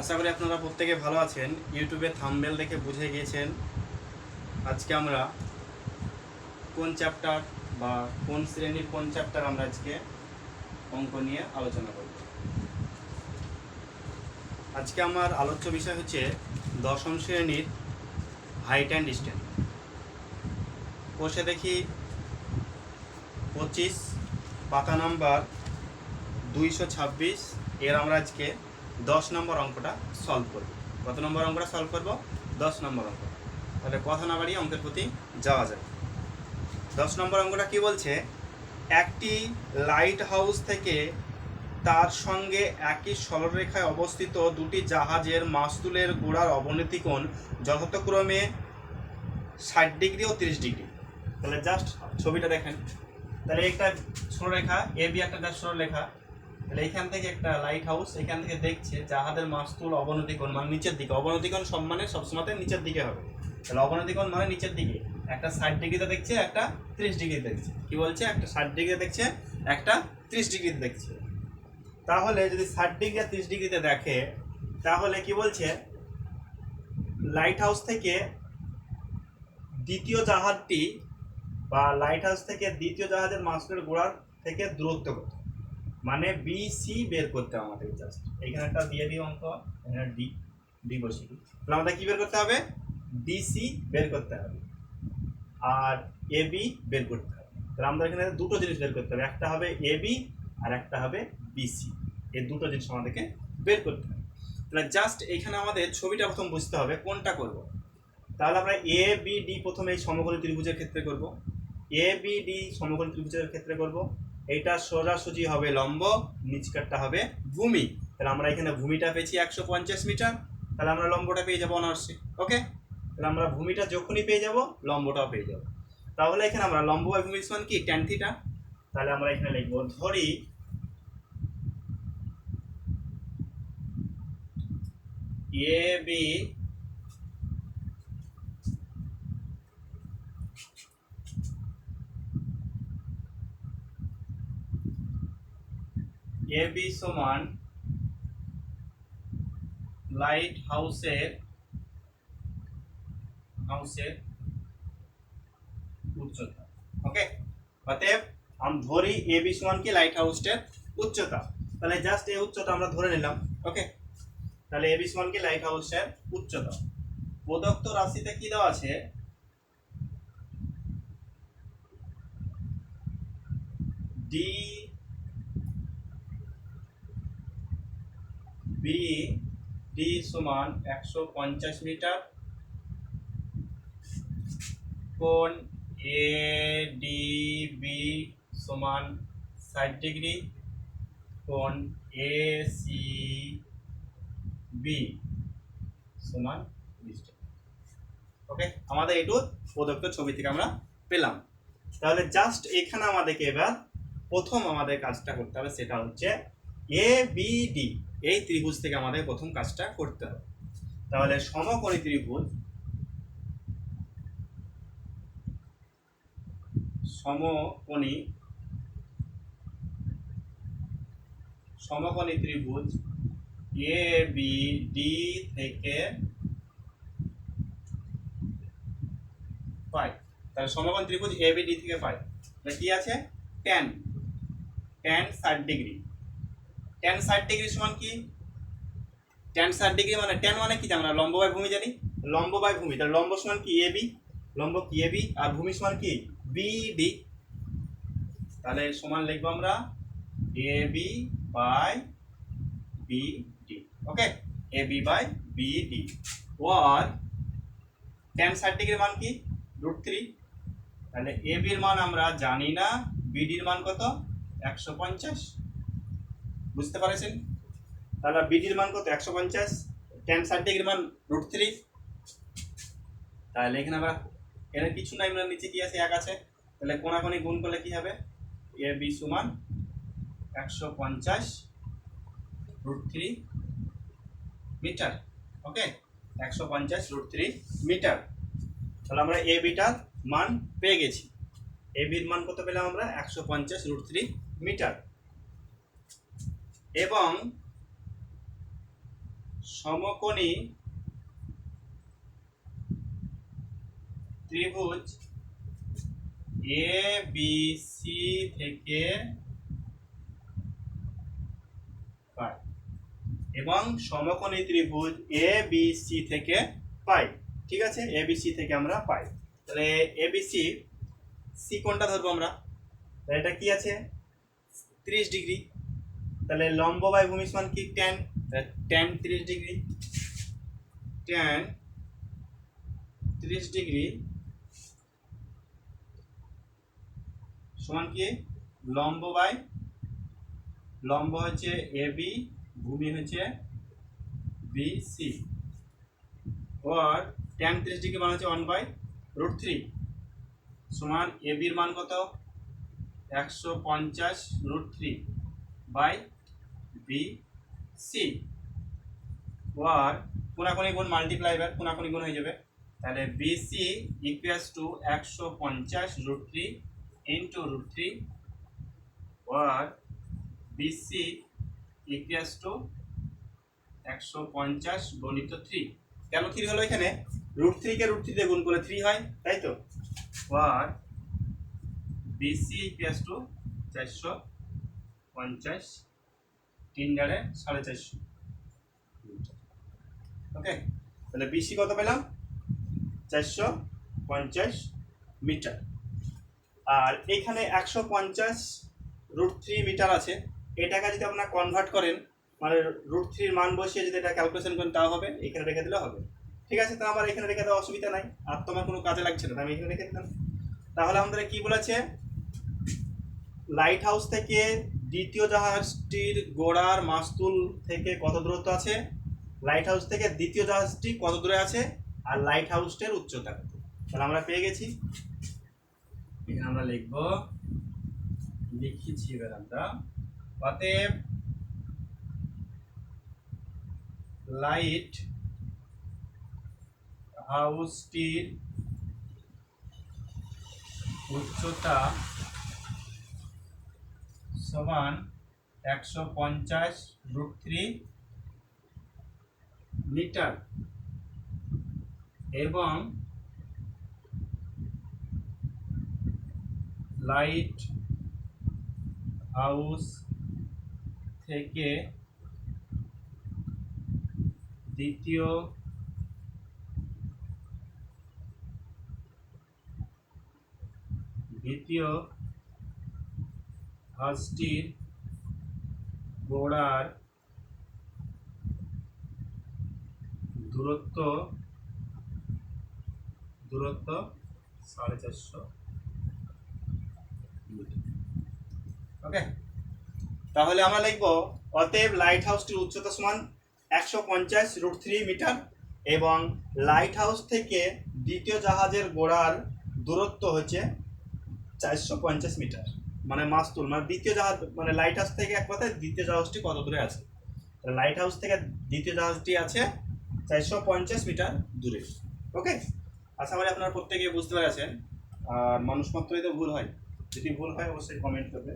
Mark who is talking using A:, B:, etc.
A: আশা করি আপনারা প্রত্যেকে ভালো আছেন। ইউটিউবে থাম্বেল দেখে বুঝে গিয়েছেন আজকে আমরা কোন চ্যাপ্টার বা কোন শ্রেণির কোন চ্যাপ্টার আমরা আজকে অঙ্ক নিয়ে আলোচনা করব। আজকে আমার আলোচ্য বিষয় হচ্ছে দশম শ্রেণির হাইট অ্যান্ড ডিস্টেন্স বসে দেখি পঁচিশ পাতা নাম্বার দুইশো ছাব্বিশ। এর আমরা আজকে দশ নম্বর অঙ্কটা সলভ করব। কত নম্বর অঙ্কটা সলভ করব? দশ নম্বর অঙ্ক। তাহলে কথা না বাড়িয়ে অঙ্কের প্রতি যাওয়া যায় দশ নম্বর অঙ্কটা কি বলছে? একটি লাইট হাউস থেকে তার সঙ্গে একই সরলরেখায় অবস্থিত দুটি জাহাজের মাস্তুলের গোড়ার অবনতি কোণ যথাক্রমে ষাট ডিগ্রি ও তিরিশ ডিগ্রি। তাহলে জাস্ট ছবিটা দেখেন। তাহলে একটা সরলরেখা এ বি একটা জাস্ট সরলরেখা। তাহলে এখান থেকে একটা লাইট হাউস এখান থেকে দেখছে জাহাজের মাস্তুল অবনতি কোণ মানে নিচের দিকে। অবনতি কোণ সব মানে সবসময় নিচের দিকে হবে। তাহলে অবনতি কোণ মানে নিচের দিকে। একটা ষাট ডিগ্রিতে দেখছে, একটা ত্রিশ ডিগ্রিতে দেখছে। কি বলছে? একটা ষাট ডিগ্রিতে দেখছে, একটা ত্রিশ ডিগ্রিতে দেখছে। তাহলে যদি ষাট ডিগ্রি আর ত্রিশ ডিগ্রিতে দেখে, তাহলে কি বলছে? লাইট হাউস থেকে দ্বিতীয় জাহাজটি বা লাইট হাউস থেকে দ্বিতীয় জাহাজের মাস্তুলের গোড়ার থেকে দূরত্ব কত? মানে বি সি বের করতে হবে আমাদের জাস্ট এখানে একটা দিয়ে দিই অঙ্ক, এখানে ডি ডি বসিয়ে দিই। তাহলে আমাদের কি বের করতে হবে? ডিসি বের করতে হবে। আর এ বি বের করতে হবে। তাহলে আমাদের এখানে দুটো জিনিস বের করতে হবে। একটা হবে এ বি আর একটা হবে বিসি এই দুটো জিনিস আমাদেরকে বের করতে হবে। তাহলে জাস্ট এখানে আমাদের ছবিটা প্রথম বুঝতে হবে, কোনটা করব? তাহলে আমরা এ বি ডি প্রথমে এই সমকোণী ত্রিভুজের ক্ষেত্রে করব। এ বি ডি সমকোণী ত্রিভুজের ক্ষেত্রে করব। এইটা সোজাসুজি হবে লম্ব নিচকারটা হবে ভূমি। তাহলে আমরা এখানে ভূমিটা পেয়েছি একশো পঞ্চাশ মিটার, তাহলে আমরা লম্বটা পেয়ে যাব অনার্সে, ওকে? তাহলে আমরা ভূমিটা যখনই পেয়ে যাব, লম্বটাও পেয়ে যাব। তাহলে এখানে আমরা লম্ব বাই ভূমি সমান কি? ট্যান থিটা তাহলে আমরা এখানে লিখব, ধরি এ বি এ বি সমান লাইট হাউসের হাউসের উচ্চতা ওকে অতএব আমি ধরি এ বি সমান কি? লাইট হাউসটার উচ্চতা। তাহলে জাস্ট এই উচ্চতা আমরা ধরে নিলাম ওকে তাহলে এ বি সমান কি? লাইট হাউসের উচ্চতা। প্রদত্ত রাশিতে কি দেওয়া আছে? ডি বি ডি সমান একশো পঞ্চাশ মিটার। কোণ এ ডি বি সমান ষাট ডিগ্রি। কোণ এ সি বি সমান বিশ ওকে আমাদের এটু প্রদত্ত ছবি থেকে আমরা পেলাম। তাহলে জাস্ট এখানে আমাদেরকে এবার প্রথম আমাদের কাজটা করতে হবে, সেটা হচ্ছে এ বি ডি এই ত্রিভুজ থেকে আমাদের প্রথম কাজটা করতে হবে। তাহলে সমকোণী ত্রিভুজ সমকোণী সমকোণী ত্রিভুজ এ বি ডি থেকে পাই তাহলে সমকোণ ত্রিভুজ এ বি ডি থেকে পাই কি আছে? টেন টেন ষাট ডিগ্রি। টেন ষাট ডিগ্রি সমান কি? টেন ষাট ডিগ্রি মানে টেন মানে কি আমরা লম্ব বাই ভূমি জানি? লম্ব বাই ভূমি। তাহলে লম্ব সমান কি? A B. লম্ব কি? A B. আর ভূমি সমান কি? বি ডি তাহলে সমান লিখব আমরা A B by B D. Okay? A B by B D. Or tan ষাট ডিগ্রি মান কি? রুট থ্রি তাহলে এ বির মান আমরা জানি না। বিডির মান কত? একশো পঞ্চাশ। বুঝতে পারছেন? তাহলে বিডির মান কত? একশো পঞ্চাশ। টেন ষাট মান রুট থ্রি তাহলে এখানে আমরা, এখানে কিছু নাই আমরা নিচে কি আছে? এক আছে। তাহলে কোনাকোনি গুণ করলে কি হবে? এ বি সমান একশো পঞ্চাশ রুট থ্রি মিটার ওকে একশো পঞ্চাশ রুট থ্রি মিটার তাহলে আমরা এ বিটার মান পেয়ে গেছি। এ বির মান কত পেলাম আমরা? একশো পঞ্চাশ রুট থ্রি মিটার এবং সমকোণী ত্রিভুজ এ বি সি থেকে পাই। এবং সমকোণী ত্রিভুজ এ বি সি থেকে পাই। ঠিক আছে? এ বি সি থেকে আমরা পাই। তাহলে এ বি সি সি কোনটা ধরবো আমরা? তাহলে এটা কি আছে? তিরিশ ডিগ্রি। তাহলে লম্ব বাই ভূমি সমান কি? ট্যান ট্যান তিরিশ ডিগ্রি। ট্যান তিরিশ ডিগ্রি সমান কি? লম্ব বাই, লম্ব হচ্ছে এ বি ভূমি হচ্ছে বি সি ওর ট্যান তিরিশ ডিগ্রি মান হচ্ছে ওয়ান বাই রুট থ্রি সমান এ বির মান কত? একশো পঞ্চাশ root three by B C or কোনাকুনি গুণ মাল্টিপ্লাই বাই কোনাকুনি গুণ হয়ে যাবে। তাহলে বি সি ইকুয়াস টু একশো পঞ্চাশ root three into root three or B C equals to একশো পঞ্চাশ গণিত থ্রি কেন থ্রি হলো এখানে? রুট থ্রিকে রুট থ্রি দিয়ে গুণ করে থ্রি হয়, তাই তো? ওর বিসি ইকুয়াস টু চারশো পঞ্চাশ তিন ডারে সাড়ে চারশো। ওকে তাহলে বিসি কত পেলাম? চারশো পঞ্চাশ মিটার। আর এখানে একশো পঞ্চাশ রুট থ্রি মিটার আছে। এটাকে যদি আপনারা কনভার্ট করেন মানে রুট থ্রির মান বসিয়ে যদি এটা ক্যালকুলেশন করেন, তাও হবে। এখানে রেখে দিলে হবে। ঠিক আছে? তো আমার এখানে রেখে দেওয়া অসুবিধা নাই। আর তোমার কোনো কাজে লাগছে না। আমি এখানে রেখে দিলাম। তাহলে আমাদের কি বলেছে? লাইট হাউস থেকে দ্বিতীয় জাহাজটির গোড়ার মাস্তুল থেকে কত দূরত্ব আছে? লাইট হাউস থেকে দ্বিতীয় জাহাজটি কত দূরে আছে? আর লাইট হাউসটির উচ্চতা কত? তাহলে আমরা পেয়ে গেছি। এখানে আমরা লিখব, লিখেছি এবার আমরা। অতএব লাইট হাউসটির উচ্চতা সমান একশো পঞ্চাশ রুট থ্রি মিটার এবং লাইট হাউস থেকে দ্বিতীয় দ্বিতীয় হাউসটির গোড়ার দূরত্ব দূরত্ব সাড়ে চারশো ওকে তাহলে আমরা লিখব অতএব লাইট হাউসটির উচ্চতা সমান একশো পঞ্চাশ রুট থ্রি মিটার এবং লাইট হাউস থেকে দ্বিতীয় জাহাজের গোড়ার দূরত্ব হচ্ছে চারশো পঞ্চাশ মিটার মানে মাস্তুল মানে দ্বিতীয় জাহাজ মানে লাইট হাউস থেকে এক কথায় দ্বিতীয় জাহাজটি কত দূরে আছে? লাইট হাউস থেকে দ্বিতীয় জাহাজটি আছে চারশো পঞ্চাশ মিটার দূরে ওকে আশা করি আপনারা প্রত্যেকে বুঝতে পেরেছেন। আর মানুষ মাত্রই তো ভুল হয়, যদি ভুল হয় অবশ্যই কমেন্ট করবে।